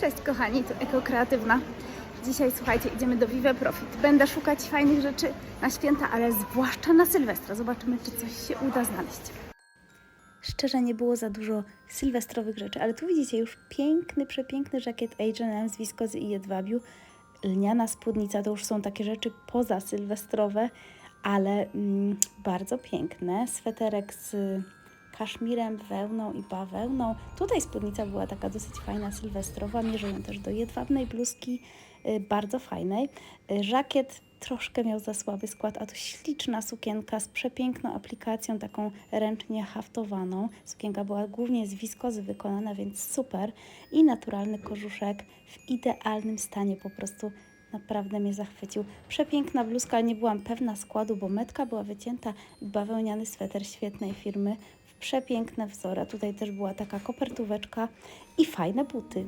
Cześć kochani, tu Eko Kreatywna. Dzisiaj słuchajcie, idziemy do Vive Profit. Będę szukać fajnych rzeczy na święta, ale zwłaszcza na Sylwestra. Zobaczymy, czy coś się uda znaleźć. Szczerze nie było za dużo sylwestrowych rzeczy, ale tu widzicie już piękny, przepiękny żakiet H&M z wiskozy i jedwabiu. Lniana spódnica to już są takie rzeczy poza sylwestrowe, ale mm, bardzo piękne. Sweterek z kaszmirem, wełną i bawełną. Tutaj spódnica była taka dosyć fajna, sylwestrowa. Mierzę ją też do jedwabnej bluzki, y, bardzo fajnej. Y, Żakiet troszkę miał za słaby skład, a to śliczna sukienka z przepiękną aplikacją, taką ręcznie haftowaną. Sukienka była głównie z wiskozy wykonana, więc super. I naturalny kożuszek w idealnym stanie, po prostu Naprawdę mnie zachwycił. Przepiękna bluzka, nie byłam pewna składu, bo metka była wycięta i bawełniany sweter świetnej firmy przepiękne wzory. Tutaj też była taka kopertóweczka i fajne buty.